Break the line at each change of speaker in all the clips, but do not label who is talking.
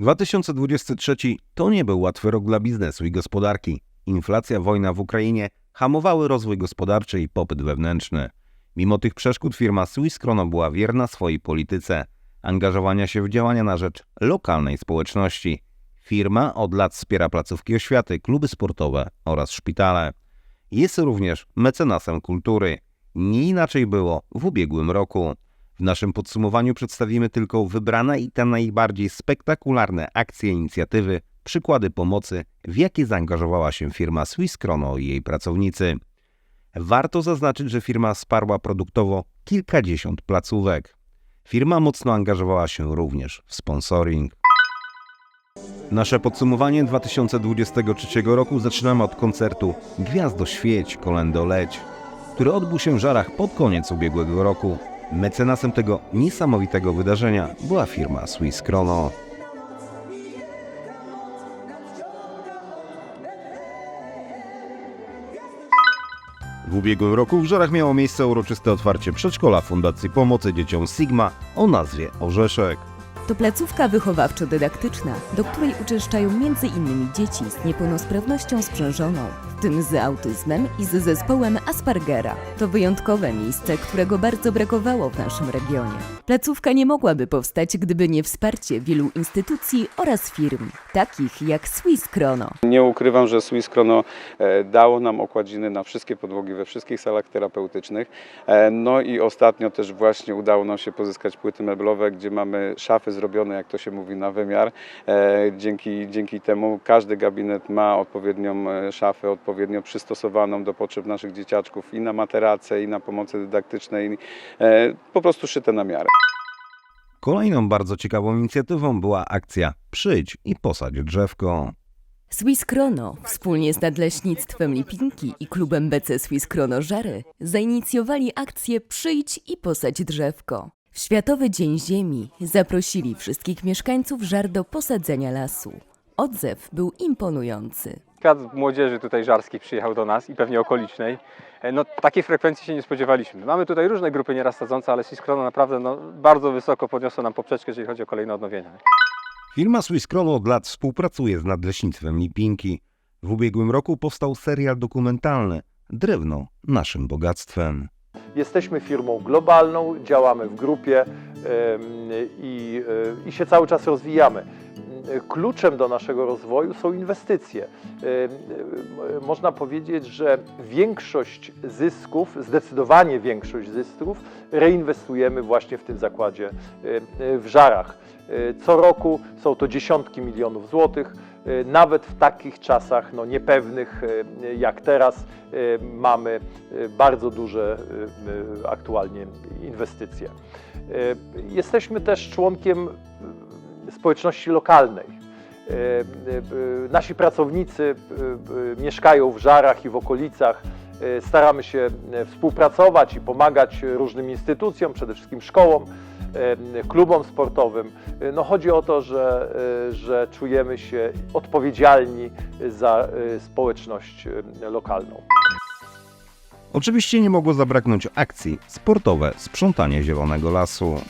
2023 to nie był łatwy rok dla biznesu i gospodarki. Inflacja, wojna w Ukrainie hamowały rozwój gospodarczy i popyt wewnętrzny. Mimo tych przeszkód firma Swiss była wierna swojej polityce angażowania się w działania na rzecz lokalnej społeczności. Firma od lat wspiera placówki oświaty, kluby sportowe oraz szpitale. Jest również mecenasem kultury. Nie inaczej było w ubiegłym roku. W naszym podsumowaniu przedstawimy tylko wybrane i te najbardziej spektakularne akcje inicjatywy, przykłady pomocy, w jakie zaangażowała się firma Swiss Chrono i jej pracownicy. Warto zaznaczyć, że firma wsparła produktowo kilkadziesiąt placówek. Firma mocno angażowała się również w sponsoring. Nasze podsumowanie 2023 roku zaczynamy od koncertu Gwiazdo Świeć, Kolendo Leć, który odbył się w Żarach pod koniec ubiegłego roku. Mecenasem tego niesamowitego wydarzenia była firma Swiss Chrono. W ubiegłym roku w Żarach miało miejsce uroczyste otwarcie przedszkola Fundacji Pomocy Dzieciom Sigma o nazwie Orzeszek.
To placówka wychowawczo-dydaktyczna, do której uczęszczają m.in. dzieci z niepełnosprawnością sprzężoną, w tym z autyzmem i z zespołem Aspergera. To wyjątkowe miejsce, którego bardzo brakowało w naszym regionie. Placówka nie mogłaby powstać, gdyby nie wsparcie wielu instytucji oraz firm, takich jak Swiss Chrono.
Nie ukrywam, że Swiss Chrono e, dało nam okładziny na wszystkie podłogi we wszystkich salach terapeutycznych. E, No i ostatnio też właśnie udało nam się pozyskać płyty meblowe, gdzie mamy szafy zrobione, jak to się mówi, na wymiar. E, Dzięki, dzięki temu każdy gabinet ma odpowiednią e, szafę, odpowiednio przystosowaną do potrzeb naszych dzieciaczków i na materace, i na pomocy dydaktycznej, e, po prostu szyte na miarę.
Kolejną bardzo ciekawą inicjatywą była akcja Przyjdź i posadź drzewko.
Swiss Chrono wspólnie z Nadleśnictwem Lipinki i klubem BC Swiss Chrono Żary zainicjowali akcję Przyjdź i posadź drzewko. W Światowy Dzień Ziemi zaprosili wszystkich mieszkańców Żar do posadzenia lasu. Odzew był imponujący.
Świat młodzieży tutaj żarskiej przyjechał do nas i pewnie okolicznej. E, No, takiej frekwencji się nie spodziewaliśmy. Mamy tutaj różne grupy nieraz sadzące, ale Siskrono naprawdę no, bardzo wysoko podniosło nam poprzeczkę, jeżeli chodzi o kolejne odnowienia.
Firma Swiss Chrono od lat współpracuje z Nadleśnictwem Lipinki. W ubiegłym roku powstał serial dokumentalny Drewno naszym bogactwem.
Jesteśmy firmą globalną, działamy w grupie i, e, i się cały czas rozwijamy. Kluczem do naszego rozwoju są inwestycje. Em, e, Można powiedzieć, że większość zysków, zdecydowanie większość zysków reinwestujemy właśnie w tym zakładzie w Żarach. E, Co roku są to dziesiątki milionów złotych. E, Nawet w takich czasach no, niepewnych e, jak teraz e, mamy e, bardzo duże e, e, aktualnie inwestycje. E, Jesteśmy też członkiem e, społeczności lokalnej. E, e, Nasi pracownicy e, mieszkają w Żarach i w okolicach. Staramy się współpracować i pomagać różnym instytucjom, przede wszystkim szkołom, klubom sportowym. No chodzi o to, że, że czujemy się odpowiedzialni za społeczność lokalną.
Oczywiście nie mogło zabraknąć akcji sportowe Sprzątanie Zielonego Lasu.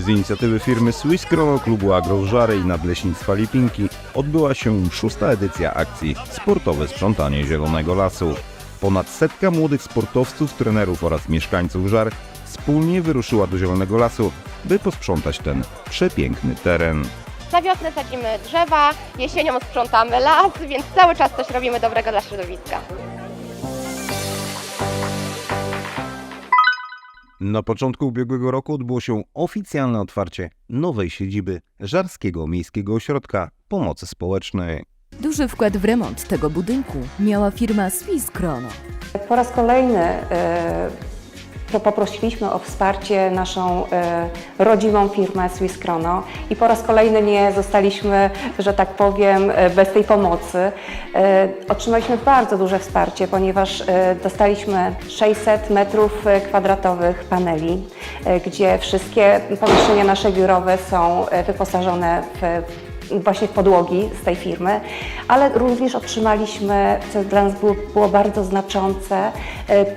Z inicjatywy firmy Swiss Chrono Klubu Agrożary i Nadleśnictwa Lipinki odbyła się szósta edycja akcji Sportowe Sprzątanie Zielonego Lasu. Ponad setka młodych sportowców, trenerów oraz mieszkańców Żar wspólnie wyruszyła do Zielonego Lasu, by posprzątać ten przepiękny teren.
Na wiosnę sadzimy drzewa, jesienią sprzątamy las, więc cały czas coś robimy dobrego dla środowiska.
Na początku ubiegłego roku odbyło się oficjalne otwarcie nowej siedziby Żarskiego Miejskiego Ośrodka Pomocy Społecznej.
Duży wkład w remont tego budynku miała firma Swiss Chrono.
Po raz kolejny e, to poprosiliśmy o wsparcie naszą e, rodzimą firmę Swiss Chrono i po raz kolejny nie zostaliśmy, że tak powiem, e, bez tej pomocy. E, Otrzymaliśmy bardzo duże wsparcie, ponieważ dostaliśmy 600 metrów kwadratowych paneli, gdzie wszystkie pomieszczenia nasze biurowe są wyposażone w właśnie w podłogi z tej firmy, ale również otrzymaliśmy, co dla nas było, było bardzo znaczące,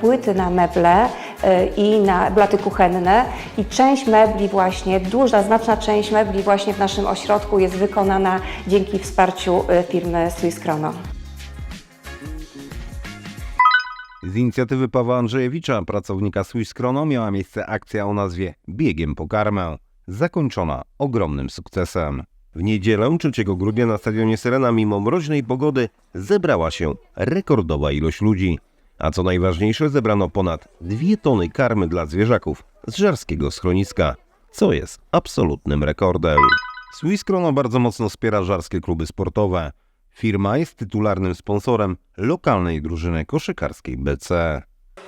płyty na meble, i na blaty kuchenne i część mebli właśnie, duża, znaczna część mebli właśnie w naszym ośrodku jest wykonana dzięki wsparciu e, firmy Swiss Chrono.
Z inicjatywy Pawła Andrzejewicza, pracownika Swiss Chrono, miała miejsce akcja o nazwie Biegiem po karmę, zakończona ogromnym sukcesem. W niedzielę 3 grudnia na stadionie Serena mimo mroźnej pogody zebrała się rekordowa ilość ludzi. A co najważniejsze, zebrano ponad 2 tony karmy dla zwierzaków z żarskiego schroniska, co jest absolutnym rekordem. Swiss Chrono bardzo mocno wspiera żarskie kluby sportowe. Firma jest tytularnym sponsorem lokalnej drużyny koszykarskiej BC.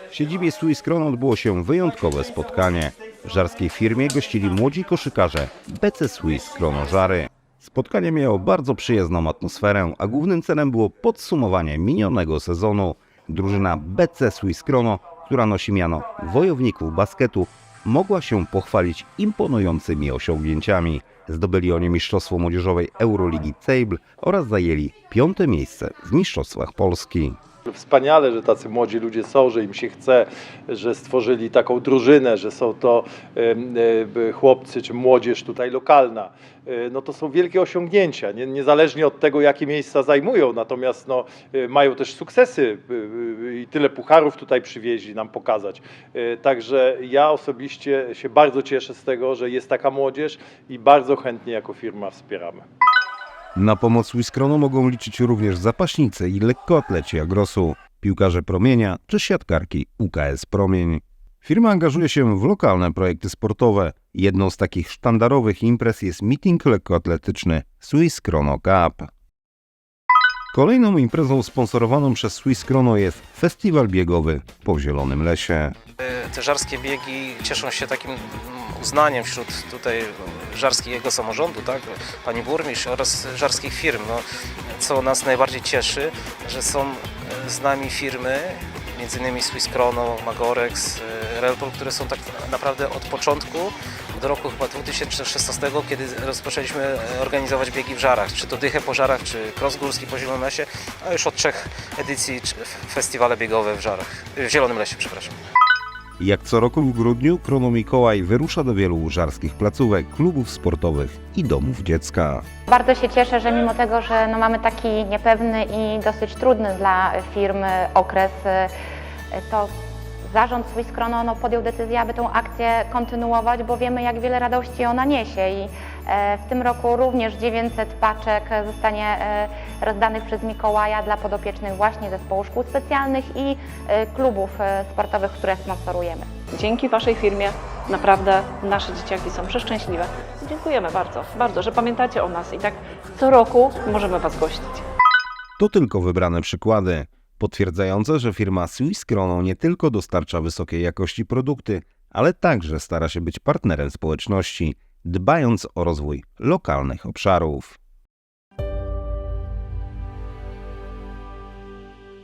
W siedzibie Swiss Chrono odbyło się wyjątkowe spotkanie. W żarskiej firmie gościli młodzi koszykarze BC Swiss Chrono Żary. Spotkanie miało bardzo przyjazną atmosferę, a głównym celem było podsumowanie minionego sezonu. Drużyna BC Swiss Chrono, która nosi miano wojowników basketu, mogła się pochwalić imponującymi osiągnięciami. Zdobyli oni Mistrzostwo Młodzieżowej Euroligi Table oraz zajęli piąte miejsce w Mistrzostwach Polski.
Wspaniale, że tacy młodzi ludzie są, że im się chce, że stworzyli taką drużynę, że są to e, chłopcy czy młodzież tutaj lokalna. E, No to są wielkie osiągnięcia, nie, niezależnie od tego, jakie miejsca zajmują, natomiast no, e, mają też sukcesy i tyle pucharów tutaj przywieźli nam pokazać. Także ja osobiście się bardzo cieszę z tego, że jest taka młodzież i bardzo chętnie jako firma wspieramy.
Na pomoc Swiss Chrono mogą liczyć również zapaśnice i lekkoatleci Agrosu, piłkarze Promienia czy siatkarki UKS Promień. Firma angażuje się w lokalne projekty sportowe. Jedną z takich sztandarowych imprez jest meeting lekkoatletyczny Swiss Chrono Cup. Kolejną imprezą sponsorowaną przez Swiss Chrono jest festiwal biegowy po Zielonym Lesie.
Te żarskie biegi cieszą się takim mm, uznaniem wśród tutaj żarskiego samorządu, tak? pani burmistrz oraz żarskich firm. No, co nas najbardziej cieszy, że są e, z nami firmy, między innymi Swiss Chrono, Magorex, e, Relpol, które są tak naprawdę od początku roku chyba 2016, kiedy rozpoczęliśmy e, organizować biegi w żarach, czy to dychę po żarach, czy cross górski po Zielonym Lesie, a już od trzech edycji festiwale biegowe w żarach, w Zielonym Lesie, przepraszam.
Jak co roku w grudniu Chrono Mikołaj wyrusza do wielu żarskich placówek, klubów sportowych i domów dziecka.
Bardzo się cieszę, że mimo tego, że no mamy taki niepewny i dosyć trudny dla firmy okres, y, to zarząd Swiss Chrono no, podjął decyzję, aby tą akcję kontynuować, bo wiemy, jak wiele radości ona niesie i e, w tym roku również 900 paczek zostanie e, rozdanych przez Mikołaja dla podopiecznych właśnie zespołu szkół specjalnych i e, klubów e, sportowych, które sponsorujemy.
Dzięki Waszej firmie naprawdę nasze dzieciaki są przeszczęśliwe. Dziękujemy bardzo, bardzo, że pamiętacie o nas i tak co roku możemy Was gościć.
To tylko wybrane przykłady, potwierdzające, że firma Swiss Chrono nie tylko dostarcza wysokiej jakości produkty, ale także stara się być partnerem społeczności, dbając o rozwój lokalnych obszarów.